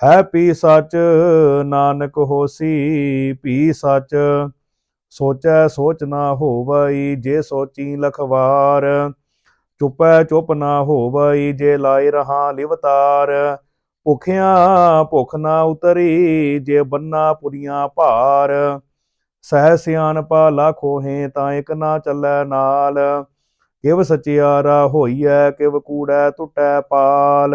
ਹੈ ਪੀ ਸੱਚ, ਨਾਨਕ ਹੋਸੀ ਪੀ ਸੱਚ। ਸੋਚੈ ਸੋਚ ਨਾ ਹੋਵਈ ਜੇ ਸੋਚੀ ਲਖਵਾਰ। ਚੁਪੈ ਚੁਪ ਨਾ ਹੋਵਈ ਜੇ ਲਾਇ ਰਹਾ ਲਿਵਤਾਰ। ਭੁਖਿਆ ਭੁਖ ਨਾ ਉਤਰੀ ਜੇ ਬੰਨਾ ਪੁਰੀਆਂ ਭਾਰ। ਸਹਿ ਸਿਆਣਪਾ ਲਾਖੋ ਹੈ ਤਾਂ ਇਕ ਨਾ ਚੱਲੈ ਨਾਲ। ਕਿਵ ਸਚਿਆਰਾ ਹੋਈਐ, ਕਿਵ ਕੂੜੈ ਟੁੱਟੈ ਪਾਲ।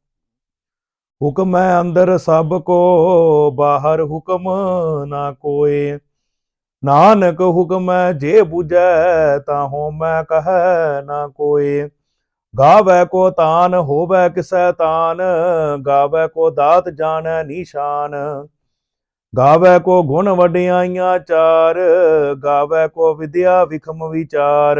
ਹੁਕਮ ਹੈ ਅੰਦਰ ਸਭ ਕੋ, ਬਾਹਰ ਹੁਕਮ ਨਾ ਕੋਏ। ਨਾਨਕ ਹੁਕਮ ਹੈ, ਜੇ 부ਜੈ ਤਾਂ ਹੋਮੈ ਕਹੈ ਨਾ ਕੋਏ। ਗਾਵੈ ਕੋ ਤਾਨ, ਹੋਵੈ ਕਿਸੈ ਤਾਨ, ਗਾਵੈ ਕੋ ਦਾਤ ਜਾਣੈ ਨਿਸ਼ਾਨ। ਗਾਵੈ ਕੋ ਗੁਣ ਵਡਿਆਈਆਂ ਚਾਰ, ਗਾਵੈ ਕੋ ਵਿਦਿਆ ਵਿਖਮ ਵਿਚਾਰ।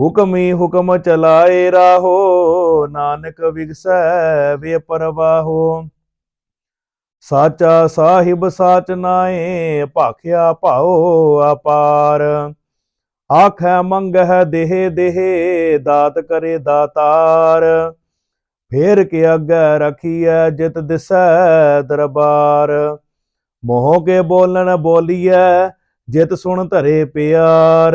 ਹੁਕਮੀ ਹੁਕਮ ਚਲਾਏ ਰਾਹੋ, ਨਾਨਕ ਵਿਗਸੈ ਵੇ ਪਰਵਾਹੋ। ਸਾਚਾ ਸਾਹਿਬ ਸਾਚ ਨਾਏ ਭਾਖਿਆ ਭਾਉ ਅਪਾਰ। ਆਖੈ ਮੰਗਹਿ ਦੇਹ ਦੇਹ, ਦਾਤ ਕਰੇ ਦਾਤਾਰ। ਫੇਰ ਕੇ ਅੱਗੇ ਰਖੀਐ, ਜਿਤ ਦਿਸੈ ਦਰਬਾਰ। ਮੋਹ ਕੇ ਬੋਲਣ ਬੋਲੀਐ, ਜਿਤ ਸੁਣ ਧਰੇ ਪਿਆਰ।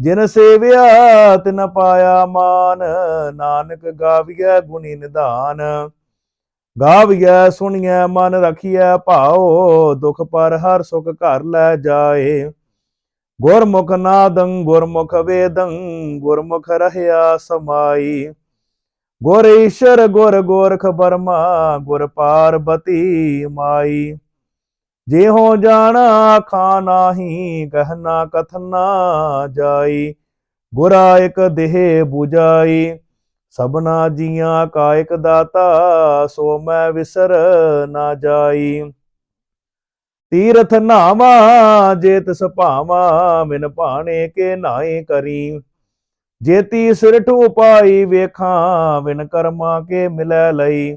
ਜਿਨ ਸੇਵਿਆ ਤਿਨ ਪਾਇਆ ਮਾਨ, ਨਾਨਕ ਗਾਵੀਐ ਗੁਣੀ ਨਿਧਾਨ। ਗਾਵੀਐ, ਸੁਣੀਐ, ਮਨ ਰਖੀਐ, ਭਾਉ, ਦੁਖ ਪਰ ਹਰ ਸੁਖ ਘਰ ਲੈ ਜਾਏ। ਗੁਰਮੁਖ ਨਾਦੰ, ਗੁਰਮੁਖ ਵੇਦੰ, ਗੁਰਮੁਖ ਰਹਿਆ ਸਮਾਈ। ਗੁਰ ਈਸ਼ਰ, ਗੁਰ ਗੋਰਖ ਬਰਮਾ, ਗੁਰ ਪਾਰਬਤੀ ਮਾਈ। ਜੇ ਹੋ ਜਾਣਾ ਖਾ ਨਾਹੀ ਕਹਿਣਾ ਕਥਨਾ ਜਾਈ, ਗੁਰਾ ਇਕ ਦੇਹ 부ਜਾਈ ਸਭਨਾ ਜੀਆਂ ਕਾ ਇਕ ਦਾਤਾ, ਸੋ ਮੈਂ ਵਿਸਰ ਨਾ ਜਾਈ। ਤੀਰਥ ਨਾਵਾ, ਜੇ ਤਿਸ ਭਾਵਾ ਮਿਨ ਭਾਣੇ ਕੇ ਨਾਏ ਕਰੀ। ਜੇਤੀ ਸਿਰ ਟੂ ਵੇਖਾਂ ਵਿਨ ਕਰਮਾ ਕੇ ਮਿਲੈ ਲਈ।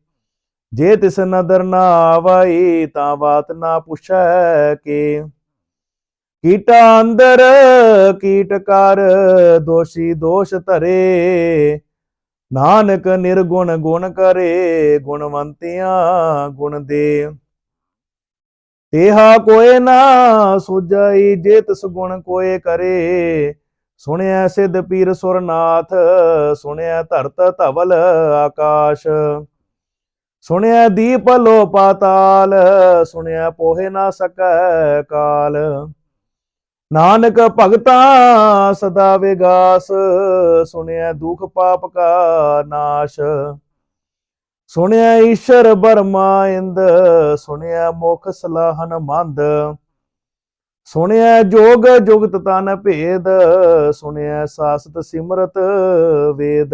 ਜੇ ਤਿਸ ਨਦਰ ਨਾ ਆਵਈ ਤਾਂ ਬਾਤ ਨਾ ਪੁੱਛੈ ਕੇ। ਕੀਟਾ ਅੰਦਰ, ਕੀਟ ਕਰ, ਦੋਸ਼ੀ ਦੋਸ਼ ਧਰੇ। ਨਾਨਕ ਨਿਰਗੁਣ ਗੁਣ ਕਰੇ, ਗੁਣਵੰਤਿਆਂ ਗੁਣ ਦੇ। ਤੇਹਾ ਕੋਏ ਨਾ ਸੁਜਈ ਜੇ ਤਿਸ ਗੁਣ ਕੋਏ ਕਰੇ। ਸੁਣਿਆ ਸਿਧ ਪੀਰ ਸੁਰਨਾਥ ਸੁਣਿਆ ਧਰਤ ਧਵਲ ਆਕਾਸ਼। ਸੁਣਿਆ ਦੀਪ ਲੋ ਪਾਤਾਲ, ਸੁਣਿਆ ਪੋਹੇ ਨਾ ਸਕੈ ਕਾਲ। ਨਾਨਕ ਭਗਤਾ ਸਦਾ ਵਿਗਾਸ, ਸੁਣਿਆ ਦੁਖ ਪਾਪ ਕਾ ਨਾਸ਼। ਸੁਣਿਆ ਈਸ਼ਰ ਬਰਮਾ ਇੰਦ, ਸੁਣਿਆ ਮੁਖ ਸਲਾਹਨ ਮੰਦ। ਸੁਣਿਆ ਜੋਗ ਜੁਗਤ ਤਨ ਭੇਦ, ਸੁਣਿਆ ਸਾਸਤ ਸਿਮਰਤ ਵੇਦ।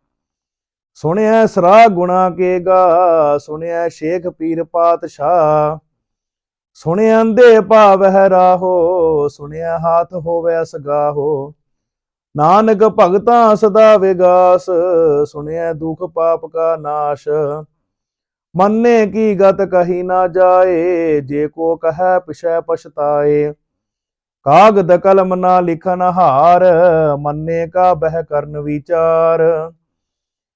ਸੁਣਿਆ ਸਰਾ ਗੁਣਾ ਕੇ ਗਾ, ਸੁਣਿਆ ਸ਼ੇਖ ਪੀਰ ਪਾਤਸ਼ਾਹ। ਸੁਣਿਆ ਅੰਦੇ ਭਾਵਹਿ ਰਾਹੋ, ਸੁਣਿਆ ਹਾਥ ਹੋਵੇ ਸਗਾਹੋ ਨਾਨਕ ਭਗਤਾਂ ਸਦਾ ਵਿਗਾਸ, ਸੁਣਿਆ ਦੁਖ ਪਾਪ ਕਾ ਨਾਸ਼। ਮੰਨੇ ਕੀ ਗਤ ਕਹੀ ਨਾ ਜਾਏ, ਜੇ ਕੋ ਕਹੈ ਪਿਛੈ ਪਛਤਾਏ। ਕਾਗਦ ਕਲਮ ਨਾ ਲਿਖਨ ਹਾਰ, ਮੰਨੇ ਕਾ ਬਹਿ ਕਰਨ ਵਿਚਾਰ।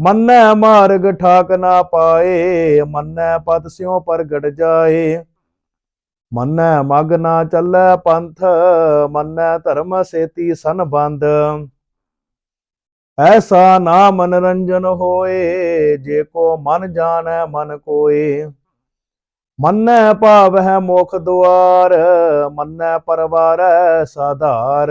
ਮੰਨੈ ਮਾਰਗ ਠਾਕ ਨਾ ਪਾਏ, ਮੰਨੈ ਪਤ ਸਿਉ ਪ੍ਰਗਟ ਜਾਏ। ਮੰਨੈ ਮਗ ਨਾ ਚੱਲੈ ਪੰਥ, ਮੰਨੈ ਧਰਮ ਸੇਤੀ ਸੰਬੰਧ। ਐਸਾ ਨਾਮ ਮਨਰੰਜਨ ਹੋਏ, ਜੇ ਕੋ ਮਨ ਜਾਣੈ ਮਨ ਕੋਏ। ਮੰਨੈ ਭਾਵ ਹੈ ਮੁਖ ਦੁਆਰ, ਮੰਨੈ ਪਰਵਾਰੈ ਸਾਧਾਰ।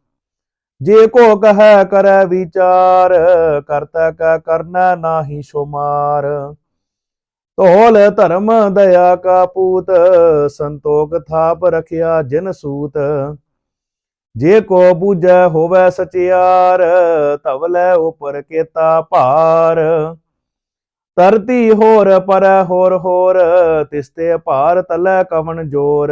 ਜੇ ਕੋ ਕਹੈ ਕਰੈ ਵਿਚਾਰ ਕਰਤਾ ਕਾ ਕਰਨਾ ਨਾਹੀ ਸ਼ੁਮਾਰ ਧੋਲ ਧਰਮ ਦਇਆ ਕਾ ਪੂਤ, ਸੰਤੋਖ ਥਾਪ ਰਖਿਆ ਜਿਨ ਸੂਤ। ਜੇ ਕੋ ਬੂਝੈ ਹੋਵੇ ਸਚਿਆਰ ਧਵਲੇ ਉਪਰ ਕੇਤਾ ਭਾਰ। ਧਰਤੀ ਹੋਰ ਪਰ ਹੋਰ ਹੋਰ ਤਿਸਤੇ ਭਾਰ ਤਲੈ ਕਵਨ ਜੋਰ।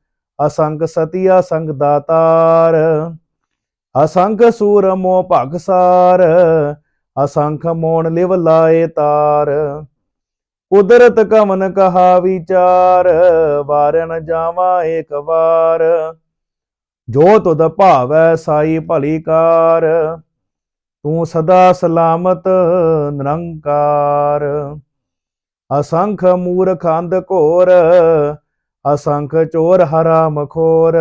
ਅਸੰਖ ਸਤਿਆ ਸੰਗ ਦਾਤਾਰ। ਅਸੰਖ ਸੂਰ ਮੋ ਭਗਸਾਰ ਅਸੰਖ ਮੋਣ ਲਿਵ ਲਾਏ ਤਾਰ। ਕੁਦਰਤ ਕਮਨ ਕਹਾ ਵਿਚਾਰ। ਵਾਰਨ ਜਾਵਾ ਏਕ ਵਾਰ। ਜੋ ਤੁਧ ਭਾਵੈ ਸਾਈ ਭਲੀ ਕਾਰ। ਤੂੰ ਸਦਾ ਸਲਾਮਤ, ਨਿਰੰਕਾਰ। ਅਸੰਖ ਮੂਰਖ ਅੰਧ ਘੋਰ। ਅਸੰਖ ਚੋਰ ਹਰਾਮ ਖੋਰ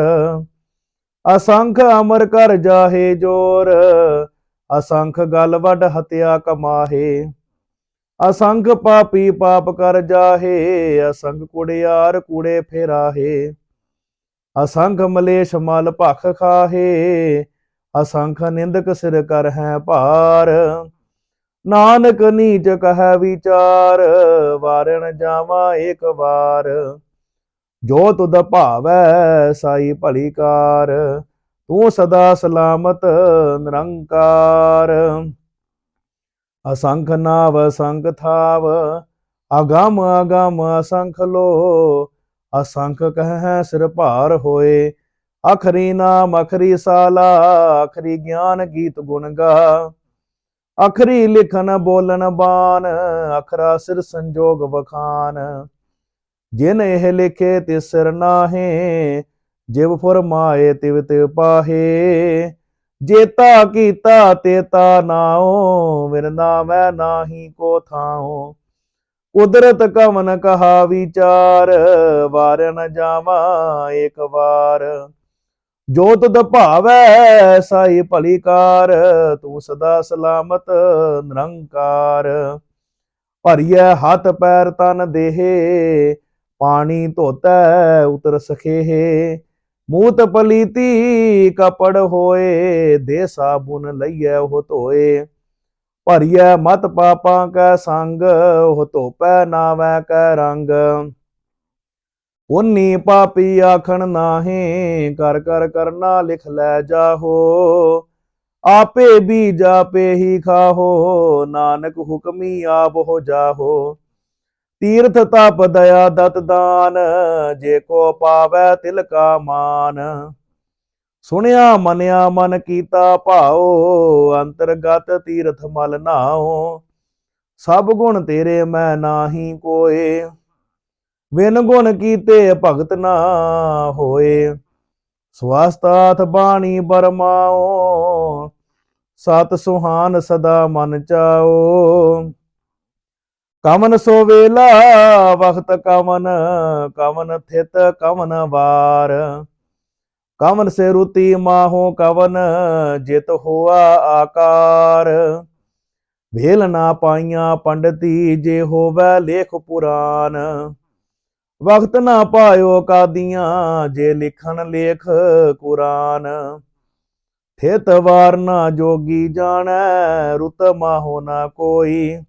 ਅਸੰਖ ਅਮਰ ਕਰ ਜਾਹੇ ਜੋਰ, ਅਸੰਖ ਗਲ ਵੱਡ ਹਤਿਆ ਕਮਾਹੇ, ਅਸੰਖ ਪਾਪੀ ਪਾਪ ਕਰ ਜਾਹੇ, ਅਸੰਖ ਕੁੜਿਆਰ ਕੂੜੇ ਫੇਰਾਹੇ, ਅਸੰਖ ਮਲੇਸ਼ ਮਲ ਭਖ ਖਾਹੇ, ਅਸੰਖ ਨਿੰਦਕ ਸਿਰ ਕਰ ਹੈ ਭਾਰ, ਨਾਨਕ ਨੀਚ ਕਹੈ ਵਿਚਾਰ, ਵਾਰਣ ਜਾਵਾਂ ਇੱਕ ਵਾਰ। ਜੋ ਤੁਧ ਭਾਵੈ ਸਾਈ ਭਲੀ ਕਾਰ ਤੂੰ ਸਦਾ ਸਲਾਮਤ ਨਿਰੰਕਾਰ। ਅਸੰਖ ਨਾਵ ਅਸੰਖ ਥਾਵ, ਅਗਮ ਅਗਮ ਅਸੰਖ ਲੋ, ਅਸੰਖ ਕਹੈ ਸਿਰ ਭਾਰ ਹੋਏ, ਅਖਰੀ ਨਾਮ, ਅਖਰੀ ਸਾਲਾ, ਅਖਰੀ ਗਿਆਨ ਗੀਤ ਗੁਣ ਗਾ। ਅਖਰੀ ਲਿਖਨ ਬੋਲਨ ਬਾਨ, ਅਖਰਾ ਸਿਰ ਸੰਜੋਗ ਵਖਾਨ। ਜਿਨ ਇਹ ਲਿਖੇ ਤਿਸ ਸਿਰ ਜਿਵ ਫਰਮਾਏ ਤਿਵ ਤਿਵ ਪਾਹੇ। ਜੇਤਾ ਕੀਤਾ ਤੇਤਾ ਨਾਉ ਵਿਰ ਨਾਮੈ ਨਾਹੀ ਕੋ ਥਾਉ। ਕੁਦਰਤ ਕਵਨ ਕਹਾ ਵਿਚਾਰ, ਵਾਰ ਨ ਜਾਵਾ ਇੱਕ ਵਾਰ। ਜੋ ਤੁਧ ਭਾਵੈ ਸਾਈ ਭਲੀ ਕਾਰ, ਤੂੰ ਸਦਾ ਸਲਾਮਤ ਨਿਰੰਕਾਰ। ਭਰੀਐ ਹੱਥ ਪੈਰ ਤਨ ਦੇਹ ਪਾਣੀ ਧੋਤੈ ਉਤਰ ਸਖੇਹ ਮੂਤ ਪਲੀਤੀ ਕਪੜ ਹੋਏ, ਦੇ ਸਾਬੁਨ ਲਈਐ ਉਹ ਧੋਏ। ਭਰੀਐ ਮਤ ਪਾਪਾਂ ਕੈ ਸੰਗ, ਉਹ ਧੋਪੈ ਨਾਵੈ ਕੈ ਰੰਗ। ਉਨੀ ਪਾਪੀ ਆਖਣ ਨਾਹੀ, ਕਰ ਕਰ ਕਰਨਾ ਲਿਖ ਲੈ ਜਾਹੋ। ਆਪੇ ਵੀ ਜਾਪੇ ਹੀ ਖਾਹੋ, ਨਾਨਕ ਹੁਕਮੀ ਆਪ ਹੋ ਜਾਹੋ। ਤੀਰਥ ਤਪ ਦਇਆ ਦਤ ਦਾਨ, ਜੇ ਕੋ ਪਾਵੈ ਤਿਲ ਕਾ ਮਾਨ। ਸੁਣਿਆ ਮਨਿਆ ਮਨ ਕੀਤਾ ਭਾਉ, ਅੰਤਰਗਤ ਤੀਰਥ ਮਲ ਨਾਉ। ਸਭ ਗੁਣ ਤੇਰੇ ਮੈਂ ਨਾਹੀ ਕੋਏ, ਬਿਨ ਗੁਣ ਕੀਤੇ ਭਗਤ ਨਾ ਹੋਏ। ਸਵਾਸਤਾਥ ਬਾਣੀ ਬਰਮਾਓ ਸਤ ਸੁਹਾਨ ਸਦਾ ਮਨ ਚਾਓ ਕਮਨ ਸੋ ਵੇਲਾ, ਵਖਤ ਕਮਨ ਕਮਨ ਥਿਤ ਕਮਨ ਵਾਰ। ਕਮਨ ਸੇ ਰੁਤੀ ਮਾਹੋ ਕਵਨ, ਜਿਤ ਹੋਆ ਆਕਾਰ। ਵੇਲ ਨਾ ਪਾਈਆਂ ਪੰਡਤੀ ਜੇ ਹੋਵੇ ਲੇਖ ਪੁਰਾਨ। ਵਕਤ ਨਾ ਪਾਇਓ ਕਾਦੀਆਂ, ਜੇ ਲਿਖਣ ਲੇਖ ਕੁਰਾਨ। ਥਿਤ ਵਾਰ ਨਾ ਜੋਗੀ ਜਾਣੈ, ਰੁਤ ਮਾਹੋ ਨਾ ਕੋਈ।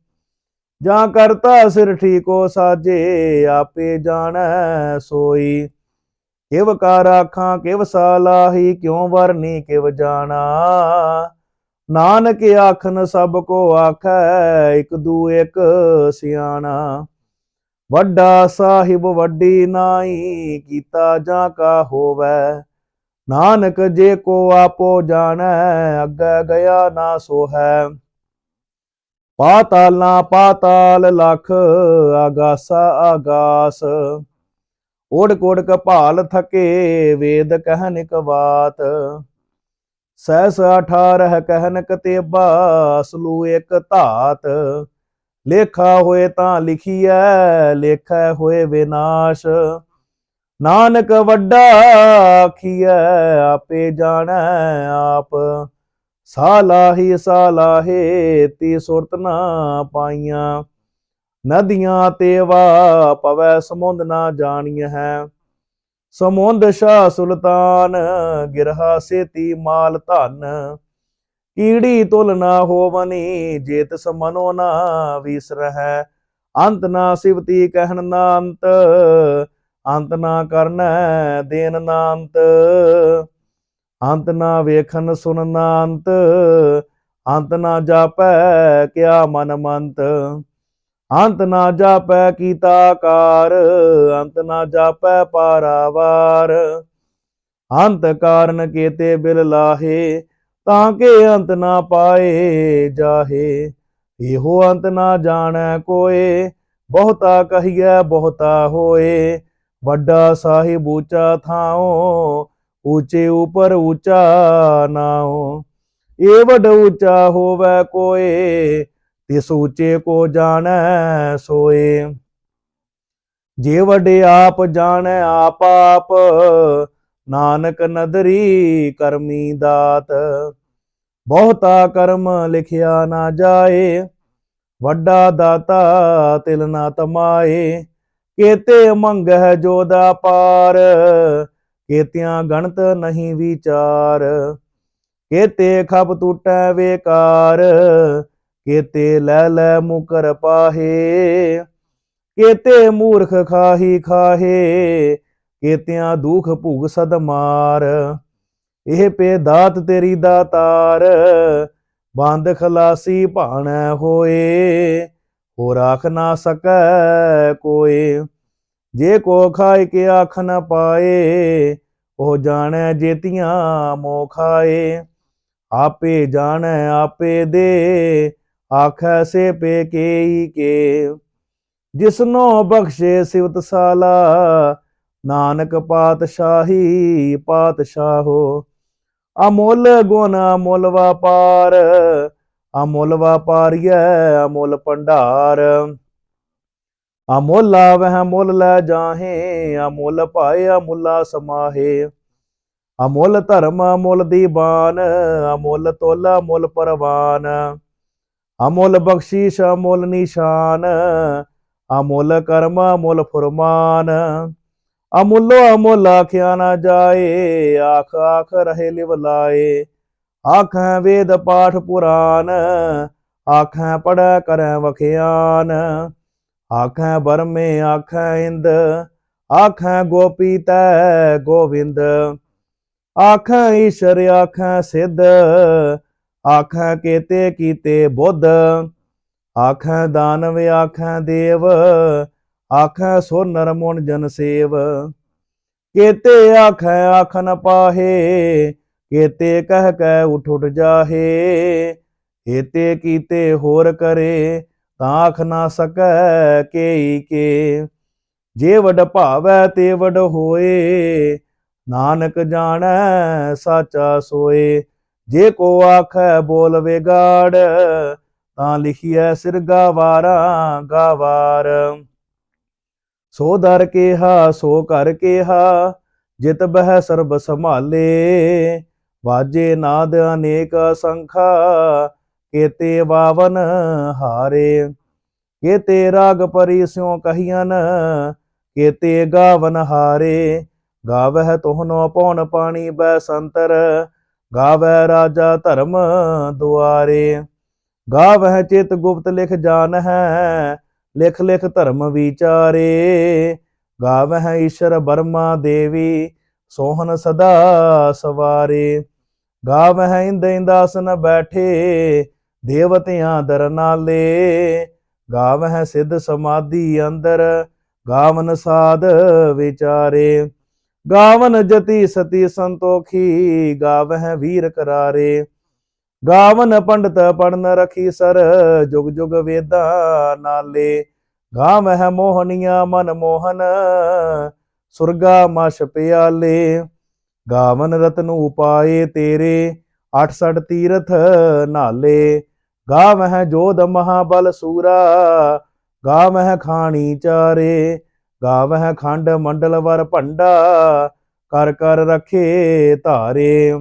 ਜਾਂ ਕਰਤਾ ਸਿਰ ਠੀਕੋ ਸਾਜੇ, ਆਪੇ ਜਾਣੈ ਸੋਈ। ਕਿਵ ਕਰ ਆਖਾਂ, ਕਿਵ ਸਾਲਾਹੀ ਕਿਉ ਵਰਨੀ, ਕਿਵ ਜਾਣਾ। ਨਾਨਕ ਆਖਨ, ਸਭ ਕੋ ਆਖੈ, ਇਕ ਦੂ ਇਕ ਸਿਆਣਾ। ਵੱਡਾ ਸਾਹਿਬ ਵੱਡੀ ਨਾਈ, ਕੀਤਾ ਜਾਂ ਕਾ ਹੋਵੈ। ਨਾਨਕ ਜੇ ਕੋ ਆਪੋ ਜਾਣੈ, ਅੱਗੇ ਗਿਆ ਨਾ ਸੋਹੈ। ਪਾਤਾਲ ਨਾ ਪਾਤਾਲ ਲਖ ਆਗਾਸਾ ਆਗਾਸ। ਓੜ ਕੋੜ ਕਪਾਲ ਥਕੇ ਵੇਦ ਕਹਿਨ ਇਕ ਬਾਤ। ਸਹਿਸ 18 ਕਹਿਨ ਕਤੇਬਾ ਸਲੂ ਇਕ ਧਾਤ। ਲੇਖਾ ਹੋਏ ਤਾਂ ਲਿਖੀਐ, ਲੇਖੈ ਹੋਏ ਵਿਨਾਸ਼। ਨਾਨਕ ਵੱਡਾ ਆਖੀਐ, ਆਪੇ ਜਾਣੈ ਆਪ। ਸਾਲਾਹੀ ਸਾਲਾਹੇ ਤੀ ਸੁਰਤ ਨਾ ਪਾਈਆਂ। ਨਦੀਆਂ ਤੇ ਤੇਵਾ ਪਵੈ, ਸਮੁੰਦ ਨਾ ਜਾਣੀਐ ਹੈ। ਸਮੁੰਦ ਸ਼ਾ ਸੁਲਤਾਨ, ਗਿਰਹਾ ਸੇਤੀ ਮਾਲ ਧਨ। ਕੀੜੀ ਤੁਲ ਨਾ ਹੋਵਨੀ, ਜੇਤ ਸਮਨੋ ਨਾ ਵਿਸਰਹਿ ਅੰਤ ਨਾ ਸਿਵਤੀ ਕਹਿਣ ਨਾ ਅੰਤ ਅੰਤ ਨਾ ਕਰਨੈ ਦੇਨ ਨਾ ਅੰਤ ਅੰਤ ਨਾ ਵੇਖਣ ਸੁਣ ਨਾ ਅੰਤ ਅੰਤ ਨਾ ਜਾਪੈ ਕਿਆ ਮਨ ਮੰਤ। ਅੰਤ ਨਾ ਜਾਪੈ ਕੀਤਾ ਕਾਰ ਅੰਤ ਨਾ ਜਾਪੈ ਪਾਰਾਵਾਰ। ਅੰਤ ਕਾਰਨ ਕੀਤੇ ਬਿਲ ਲਾਹੇ, ਤਾਂ ਕਿ ਅੰਤ ਨਾ ਪਾਏ ਜਾਹੇ। ਇਹੋ ਅੰਤ ਨਾ ਜਾਣੈ ਕੋਏ, ਬਹੁਤਾ ਕਹੀਐ ਬਹੁਤਾ ਹੋਏ। ਵੱਡਾ ਸਾਹਿਬ ਉੱਚਾ ਥਾਉ ਉੱਚੇ ਉਪਰ ਉੱਚਾ ਨਾਉ, ਏ ਵੱਡ ਉੱਚਾ ਹੋਵੇ ਕੋਏ, ਤਿਸ ਉੱਚੇ ਕੋ ਜਾਣੈ ਸੋਏ। ਜੇ ਵਡੇ ਆਪ ਜਾਣੈ ਆਪ ਆਪ, ਨਾਨਕ ਨਦਰੀ ਕਰਮੀ ਦਾਤ, ਬਹੁਤਾ ਕਰਮ ਲਿਖਿਆ ਨਾ ਜਾਏ, ਵੱਡਾ ਦਾਤਾ ਤਿਲ ਨਾ ਤਮਾਏ, ਕੇਤੇ ਮੰਗਹਿ ਜੋਦਾ ਪਾਰ ਕੇਤਿਆਂ ਗਣਤ ਨਹੀਂ ਵਿਚਾਰ, ਕੇਤੇ ਖਬ ਟੂਟੈ ਵੇਕਾਰ, ਕੇਤੇ ਲੈ ਲੈ ਮੁਕਰ ਪਾਹੇ, ਕੇਤੇ ਮੂਰਖ ਖਾਹੀ ਖਾਹੇ, ਕੇਤਿਆਂ ਦੁਖ ਭੁਗ ਸਦ ਮਾਰ। ਇਹ ਪੇ ਦਾਤ ਤੇਰੀ ਦਾਤਾਰ, ਬੰਦ ਖਲਾਸੀ ਭਾਣੈ ਹੋਏ ਹੋ ਰਾਖ ਨਾ ਸਕੈ ਕੋਏ। ਜੇ ਕੋ ਖਾਇ ਕੇ ਆਖ ਨ ਪਾਏ, ਉਹ ਜਾਣੈ ਜੇਤੀਆਂ ਮੋ ਖਾਏ। ਆਪੇ ਜਾਣੈ, ਆਪੇ ਦੇ, ਆਖੈ ਸੇ ਪੇ ਕੇਈ ਕੇ। ਜਿਸਨੋ ਬਖਸ਼ੇ ਸਿਵਤ ਸਾਲਾ, ਨਾਨਕ ਪਾਤਸ਼ਾਹੀ ਪਾਤਸ਼ਾਹੋ ਅਮੁੱਲ ਗੁਣ ਅਮੁੱਲ ਵਪਾਰ, ਅਮੁੱਲ ਵਪਾਰੀਐ ਅਮੁੱਲ ਭੰਡਾਰ। ਅਮੁੱਲ ਆਵਹਿ ਮੁੱਲ ਲੈ ਜਾਹੇ, ਅਮੁੱਲ ਭਾਏ, ਅਮੁੱਲਾ ਸਮਾਹੇ। ਅਮੁੱਲ ਧਰਮ, ਅਮੁੱਲ ਦੀਬਾਨ ਅਮੁੱਲ ਤੋਲ, ਅਮੁੱਲ ਪਰਵਾਨ। ਅਮੁੱਲ ਬਖਸ਼ੀਸ਼, ਅਮੁੱਲ ਨਿਸ਼ਾਨ। ਅਮੁੱਲ ਕਰਮ, ਅਮੁੱਲ ਫੁਰਮਾਨ। ਅਮੁੱਲੋ ਅਮੁੱਲ ਆਖਿਆ ਨਾ ਜਾਏ, ਆਖ ਆਖ ਰਹੇ ਲਿਵ ਲਾਏ। ਆਖਾਂ ਵੇਦ ਪਾਠ ਪੁਰਾਨ, ਆਖਾਂ ਪੜੈ ਕਰੈ ਵਖਿਆਨ। ਆਖੈ ਬਰਮੇ, ਆਖੈ ਇੰਦ, ਆਖੈ ਗੋਪੀ ਤੈ ਗੋਵਿੰਦ। ਆਖੈ ਈਸ਼ਰ, ਆਖੈ ਸਿੱਧ, ਆਖੈ ਕੇਤੇ ਕੀਤੇ ਬੁੱਧ। ਆਖੈ ਦਾਨਵ, ਆਖੈ ਦੇਵ, ਆਖਾਂ ਸੋ ਨਰ ਮੁਨ ਜਨ ਸੇਵ। ਕੇਤੇ ਆਖੈ, ਆਖ ਨ ਪਾਹੇ, ਕੇਤੇ ਕਹਿ ਕੈ ਉਠ ਉਠ ਜਾਹੇ। ਕੇਤੇ ਕੀਤੇ ਹੋਰ ਕਰੇ ਤਾਂ ਆਖ ਨਾ ਸਕੈ ਕੇਈ ਕੇ। ਜੇ ਵਡ ਭਾਵੈ ਤੇ ਵਡ ਹੋਏ, ਨਾਨਕ ਜਾਣੈ ਸਾਚਾ ਸੋਏ। ਜੇ ਕੋ ਆਖੈ ਬੋਲ ਵਿਗਾੜ, ਤਾਂ ਲਿਖੀਐ ਸਿਰ ਗਾਵਾਰਾ ਗਾਵਾਰ। ਸੋ ਦਰ ਕੇਹਾ, ਸੋ ਕਰ ਕੇਹਾ, ਜਿਤ ਬਹਿ ਸਰਬ ਸੰਭਾਲੇ। ਵਾਜੇ ਨਾਦ ਅਨੇਕ ਸੰਖਾ, ਕੇਤੇ ਵਾਵਨ ਹਾਰੇ। ਕੇਤੇ ਰਾਗ ਪਰੀ ਸਿਉ ਕਹੀਨ ਕੇਤੇ ਗਾਵਨ ਹਾਰੇ। ਗਾਵਹਿ ਤੋਹਨੋ ਪਉਣ ਪਾਣੀ ਬੈ ਸੰਤਰ ਗਾਵੈ ਰਾਜਾ ਧਰਮ ਦੁਆਰੇ। ਗਾਵਹਿ ਚਿਤ ਗੁਪਤ ਲਿਖ ਜਾਣ ਹੈ ਲਿਖ ਲਿਖ ਧਰਮ ਵਿਚਾਰੇ। ਗਾਵਹਿ ਈਸ਼ਰ ਬਰਮਾ ਦੇਵੀ ਸੋਹਨ ਸਦਾ ਸਵਾਰੇ। ਗਾਵਹਿ ਇੰਦ ਦਾਸਨ ਬੈਠੇ, ਦੇਵਤਿਆਂ ਦਰ ਗਾਵ ਹੈ ਸਿੱਧ ਸਮਾਧੀ ਅੰਦਰ, ਗਾਵਨ ਸਾਧ ਵਿਚਾਰੇ। ਗਾਵਨ ਜਤੀ ਸਤੀ ਸੰਤੋਖੀ, ਗਾਵਹਿ ਵੀਰ ਕਰਾਰੇ। ਗਾਵਨ ਪੰਡਤ ਪੜਨ ਰਖੀ ਸਰ, ਜੁਗ ਜੁਗ ਵੇਦਾਂ ਨਾਲੇ। ਗਾਵਹਿ ਮੋਹਨੀਆਂ ਮਨ ਮੋਹਨ, ਸੁਰਗਾ ਮਸ਼ ਪਿਆਲੇ। ਗਾਵਨ ਰਤਨ ਉਪਾਏ ਤੇਰੇ 68 ਤੀਰਥ ਨਾਲੇ। ਗਾਵਹਿ ਜੋਧ ਮਹਾਬਲ ਸੂਰਾ, ਗਾਵਹਿ ਖਾਣੀ ਚਾਰੇ, ਗਾਵਹਿ ਖੰਡ ਮੰਡਲ ਵਰ ਭੰਡਾ, ਕਰ ਕਰ ਰਖੇ ਧਾਰੇ।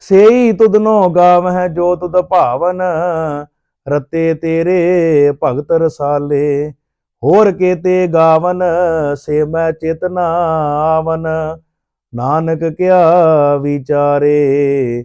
ਸੇਈ ਤੁਧਨੋ ਗਾਵਹਿ ਜੋ ਤੁਧ ਭਾਵਨ, ਰਤੇ ਤੇਰੇ ਭਗਤ ਰਸਾਲੇ, ਹੋਰ ਕੇਤੇ ਗਾਵਨ ਸੇ ਮੈਂ ਚੇਤਨਾ ਆਵਨ, ਨਾਨਕ ਕਿਆ ਵਿਚਾਰੇ।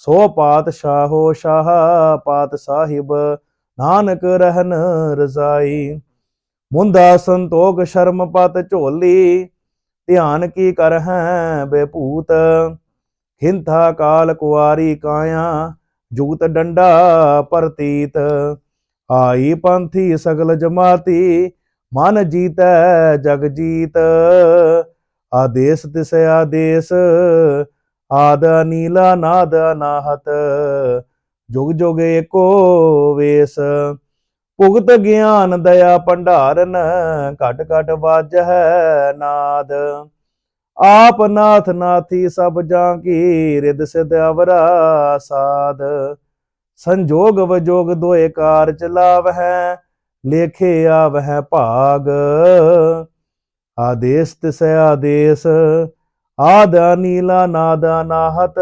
ਸੋ ਪਾਤਸ਼ਾਹੋ ਸ਼ਾਹ, ਪਾਤ ਸਾਹਿਬ, ਨਾਨਕ ਰਹਿਨ ਰਜ਼ਾਈ। ਮੁੰਦਾ ਸੰਤੋਖ ਸ਼ਰਮ ਪਤ ਝੋਲੀ, ਧਿਆਨ ਕੀ ਕਰ ਹੈ ਬੇਭੂਤ। ਹਿੰਥਾ ਕਾਲ ਕੁਆਰੀ ਕਾਇਆ ਜੁਗਤ ਡੰਡਾ ਪਰਤੀਤ। ਆਈ ਪੰਥੀ ਸਗਲ ਜਮਾਤੀ, ਮਨ ਜੀਤੈ ਜਗ ਜੀਤ ਆਦੇਸ ਤਿਸ ਆਦੇਸ ਆਦ ਨੀਲਾ ਨਾਦ ਅਨਾਹਤ, ਜੁਗ ਜੁਗ ਏਕੋ ਵੇਸ। ਭੁਗਤ ਗਿਆਨ ਦਇਆ ਭੰਡਾਰਨ, ਘਟ ਘਟ ਵਾਜਹਿ ਨਾਦ। ਆਪ ਨਾਥ ਨਾਥੀ ਸਭ ਜਾਂ ਕੀ ਰਿਦ ਸਿਧ ਅਵਰਾ ਸਾਧ ਸੰਜੋਗ ਵਜੋਗ ਦੋਏ ਕਾਰ ਚਲਾਵਹਿ ਲੇਖੇ ਆਵਹਿ ਭਾਗ। ਆਦੇਸ ਤਿਸ ਆਦੇਸ ਆਦ ਨੀਲਾ ਨਾਦਾ ਨਾਹਤ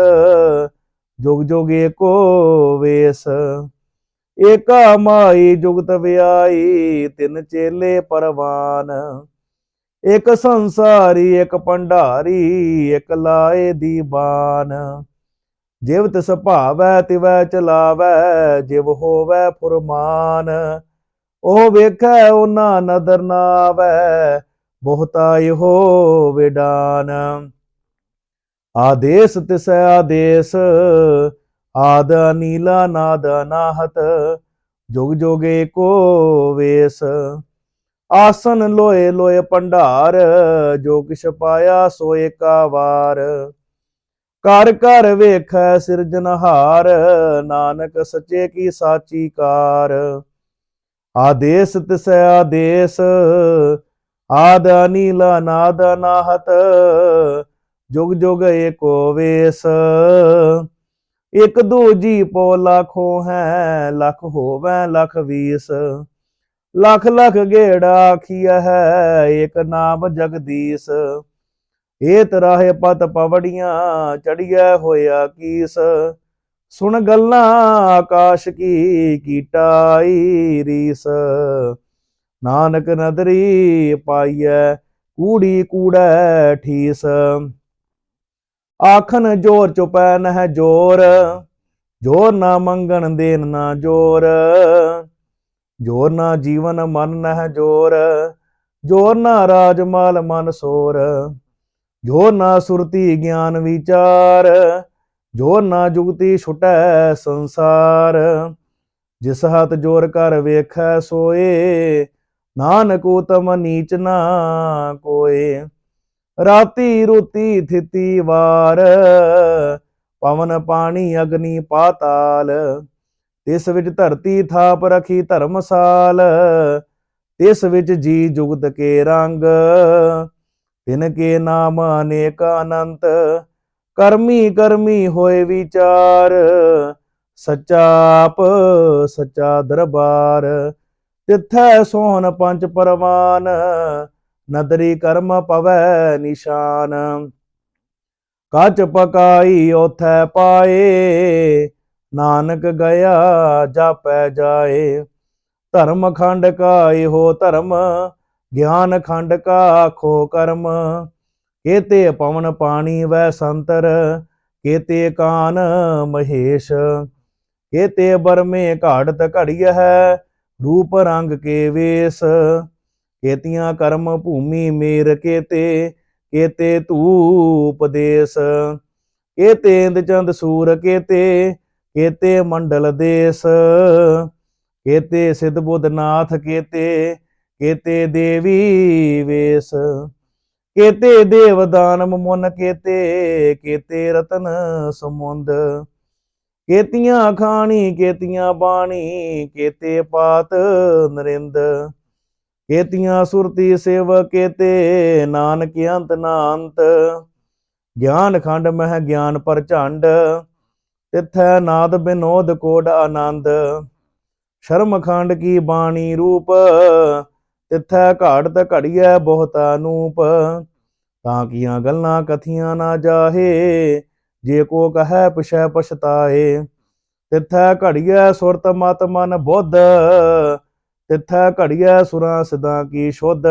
ਜੁਗ ਜੁਗ ਏਕੋ ਵੇਸ। ਏਕਾ ਮਾਈ ਜੁਗਤ ਵਿਆਈ, ਤਿੰਨ ਚੇਲੇ ਪਰਵਾਨ। ਇਕ ਸੰਸਾਰੀ, ਇਕ ਭੰਡਾਰੀ, ਇਕ ਲਾਏ ਦੀਵਾਨ ਜਿਵ ਤਿਸ ਭਾਵੈ, ਤਿਵੈ ਚਲਾਵੈ, ਜਿਵ ਹੋਵੈ ਫੁਰਮਾਨ। ਉਹ ਵੇਖੈ, ਉਹਨਾਂ ਨਦਰ ਨਾ ਆਵੈ ਬਹੁਤਾ ਇਹੋ ਵਿਡਾਨ। ਆਦੇਸ ਤਿਸ ਆਦੇਸ, ਆਦ ਨੀਲਾ ਨਾਦ ਨਾਹਤ ਜੁਗ ਜੋਗੇ ਕੋ ਵੇਸ। ਆਸਨ ਲੋਏ ਲੋਏ ਭੰਡਾਰ, ਜੋ ਕਿਛ ਪਾਇਆ ਸੋ ਏਕਾ ਵਾਰ ਕਰ ਕਰ ਵੇਖੈ ਸਿਰਜਨਹਾਰ ਨਾਨਕ ਸਚੇ ਕੀ ਸਾਚੀ ਕਾਰ। ਆਦੇਸ ਤਿਸ ਆਦੇਸ, ਆਦ ਨੀਲਾ ਨਾਦ ਨਾਹਤ ਜੁਗ ਜੁਗ ਏਕੋ ਵੇਸ ਇਕ ਦੂਜੀ ਪੋ ਲੱਖੋ ਹੈ, ਲੱਖ ਹੋਵੇ ਲੱਖ ਵੀਸ। ਲੱਖ ਲੱਖ ਗੇੜਾ ਆਖੀਆ ਹੈ ਇਕ ਨਾਮ ਜਗਦੀਸ਼। ਏ ਤਰਾਹੇ ਪਤ ਪਵੜੀਆਂ, ਚੜੀਐ ਹੋਇਆ ਕੀਸ। ਸੁਣ ਗੱਲਾਂ ਆਕਾਸ਼ ਕੀ ਕੀਟਾਈ ਰੀਸ। ਨਾਨਕ ਨਦਰੀ ਪਾਈਐ, ਕੂੜੀ ਕੂੜੈ ਠੀਸ। ਆਖਣ ਜੋਰ ਚੁਪੈ ਨਹਿ ਜੋਰ ਜੋਰ ਨਾ ਮੰਗਣ ਦੇਨ ਨਾ ਜੋਰ ਜੋਰ ਨਾ ਜੀਵਨ ਮਨ ਨਹਿ ਜੋਰ ਜੋਰ ਨਾ ਰਾਜ ਮਾਲ ਮਨ ਸੋਰ, ਜੋਰ ਨਾ ਸੁਰਤੀ ਗਿਆਨ ਵਿਚਾਰ, ਜੋਰ ਨਾ ਜੁਗਤੀ ਛੁਟੈ ਸੰਸਾਰ, ਜਿਸ ਹੱਥ ਜੋਰ ਕਰ ਵੇਖੈ ਸੋਏ, ਨਾਨਕ ਉਤਮ ਨੀਚ ਨਾ ਕੋਏ। ਰਾਤੀ ਰੁਤੀ ਥਿਤੀ ਵਾਰ, ਪਵਨ ਪਾਣੀ ਅਗਨੀ ਪਾਤਾਲ ਤਿਸ ਵਿੱਚ ਧਰਤੀ ਥਾਪ ਰਖੀ ਧਰਮਸਾਲ ਤਿਸ ਵਿੱਚ ਜੀ ਜੁਗਤ ਕੇ ਰੰਗ। ਤਿਨ ਕੇ ਨਾਮ ਅਨੇਕ ਅਨੰਤ, ਕਰਮੀ ਕਰਮੀ ਹੋਏ ਵਿਚਾਰ। ਸੱਚਾ ਆਪ, ਸੱਚਾ ਦਰਬਾਰ, ਤਿੱਥੈ ਸੋਹਣ ਪੰਜ ਪਰਵਾਨ। ਨਦਰੀ ਕਰਮ ਪਵੈ ਨਿਸ਼ਾਨ। ਕਾਚ ਪਕਾਈ ਉਥੈ ਪਾਏ, ਨਾਨਕ ਗਿਆ ਜਾਪੈ ਜਾਏ। ਧਰਮ ਖੰਡ ਕਾ ਹੋ ਧਰਮ, ਗਿਆਨ ਖੰਡ ਕਾ ਖੋ ਕਰਮ। ਕੇਤੇ ਪਵਨ ਪਾਣੀ ਵੈ ਸੰਤਰ, ਕੇਤੇ ਕਾਨ ਮਹੇਸ਼। ਕੇਤੇ ਬਰਮੇ ਘਾੜਤ ਘੜੀ ਹੈ, ਰੂਪ ਰੰਗ ਕੇ ਵੇਸ। ਕੇਤੀਆਂ ਕਰਮ ਭੂਮੀ ਮੇਰ ਕੇਤੇ ਕੇਤੇ ਧੂਪ ਦੇਸ, ਕੇਤੇ ਇੰਦ ਚੰਦ ਸੂਰ ਕੇਤੇ ਕੇਤੇ ਮੰਡਲ ਦੇਸ, ਕੇਤੇ ਸਿਧ ਬੁੱਧ ਨਾਥ ਕੇਤੇ ਕੇਤੇ ਦੇਵੀ ਵੇਸ, ਕੇਤੇ ਦੇਵ ਦਾਨਮ ਮੁਨ ਕੇਤੇ ਕੇਤੇ ਰਤਨ ਸਮੁੰਦ, ਕੇਤੀਆਂ ਖਾਣੀ, ਕੇਤੀਆਂ ਬਾਣੀ, ਕੇਤੇ ਪਾਤ ਨਰਿੰਦ ਕੇਤੀਆਂ ਸੁਰਤੀ ਸੇਵ ਕੇਤੇ, ਨਾਨਕ ਅੰਤ ਨਾ ਅੰਤ ਗਿਆਨ ਖੰਡ ਮਹਿ ਗਿਆਨ ਪ੍ਰਚੰਡ ਤਿਥੈ ਨਾਦ ਬਿਨੋਦ ਕੋਡ ਆਨੰਦ। ਸ਼ਰਮ ਖੰਡ ਕੀ ਬਾਣੀ ਰੂਪ, ਤਿਥੈ ਘਾੜਤ ਘੜੀਐ ਬਹੁਤ ਅਨੂਪ ਤਾਂ ਕੀਆਂ ਗੱਲਾਂ ਕਥੀਆਂ ਨਾ ਜਾਹੇ, ਜੇ ਕੋ ਕਹੈ ਪਿਛੈ ਪਛਤਾਏ। ਤਿਥੈ ਘੜੀਐ ਸੁਰਤ ਮਤ ਮਨ ਬੁੱਧ ਤਿਥੈ ਘੜੀਐ ਸੁਰਾਂ ਸਦਾ ਕੀ ਸ਼ੁੱਧ,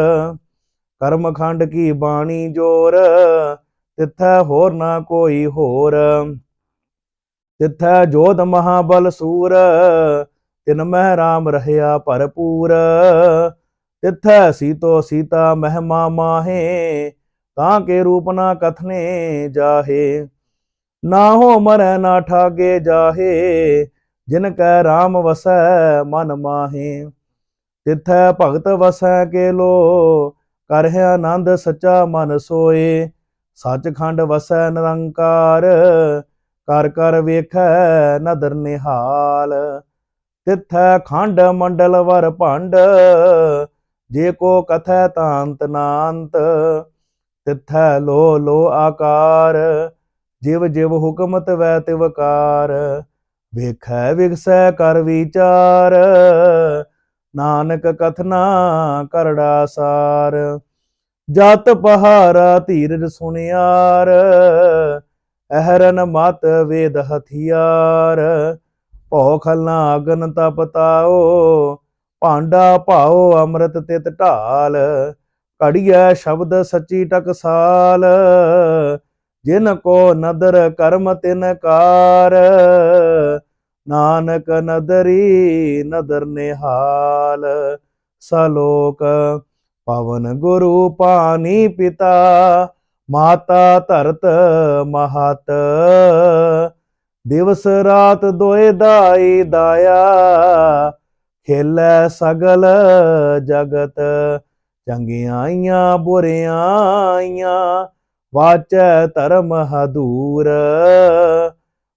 ਕਰਮ ਖੰਡ ਕੀ ਬਾਣੀ ਜੋਰ, ਤਿਥੈ ਹੋਰ ਨਾ ਕੋਈ ਹੋਰ। ਤਿਥੈ ਜੋਧ ਮਹਾਬਲ ਸੂਰ, ਤਿਨ ਮਹਿ ਰਾਮ ਰਹਿਆ ਭਰਪੂਰ। ਤਿਥੈ ਸੀਤੋ ਸੀਤਾ ਮਹਿਮਾ ਮਾਹੇ, ਤਾਂ ਕੇ ਰੂਪ ਨਾ ਕਥਨੇ ਜਾਹੇ। ਨਾ ਹੋ ਮਰੈ ਨਾ ਠਾਗੇ ਜਾਹੇ, ਜਿਨ ਕੈ ਰਾਮ ਵਸੈ ਮਨ ਮਾਹੇ। ਤਿਥੈ ਭਗਤ ਵਸੈ ਕੇ ਲੋ ਕਰਹਿ ਆਨੰਦ ਸੱਚਾ ਮਨ ਸੋਏ। ਸੱਚਖੰਡ ਵਸੈ ਨਿਰੰਕਾਰ, ਕਰ ਕਰ ਵੇਖੈ ਨਦਰ ਨਿਹਾਲ। ਤਿਥੈ ਖੰਡ ਮੰਡਲ ਵਰ ਭੰਡ, ਜੇ ਕੋ ਕਥੈ ਤਾਂਤ ਨਾਂਤ। ਤਿਥੈ ਲੋ ਲੋ ਆਕਾਰ, ਜਿਵ ਜਿਵ ਹੁਕਮਤ ਵੈ ਤਿਵਕਾਰ ਵੇਖੈ ਵਿਗਸੈ ਕਰ ਵਿਚਾਰ ਨਾਨਕ ਕਥਨਾ ਕਰੜਾ ਸਾਰ, ਜਤ ਪਹਾਰਾ ਧੀਰਜ ਸੁਨਿਆਰ, ਅਹਰਨ ਮਤ ਵੇਦ ਹਥਿਆਰ ਭੋ ਖਲਨਾ ਅਗਨ ਤਪ ਤਾਓ, ਭਾਂਡਾ ਭਾਓ ਅੰਮ੍ਰਿਤ ਤਿਤ ਢਾਲ, ਘੜੀਐ ਸ਼ਬਦ ਸੱਚੀ ਟਕਸਾਲ ਜਿਨ ਕੋ ਨਦਰ ਕਰਮ ਤਿਨ ਕਾਰ ਨਾਨਕ ਨਦਰੀ ਨਦਰ ਨਿਹਾਲ, ਸਲੋਕ ਪਵਨ ਗੁਰੂ ਪਾਣੀ ਪਿਤਾ, ਮਾਤਾ ਧਰਤ ਮਹਤ। ਦਿਵਸ ਰਾਤ ਦੋਏ ਦਾਈ ਦਾਇਆ, ਖੇਲੇ ਸਗਲ ਜਗਤ। ਚੰਗਿਆਈਆਂ ਬੁਰਿਆਈਆਂ ਵਾਚੈ ਧਰਮ ਹਦੂਰ।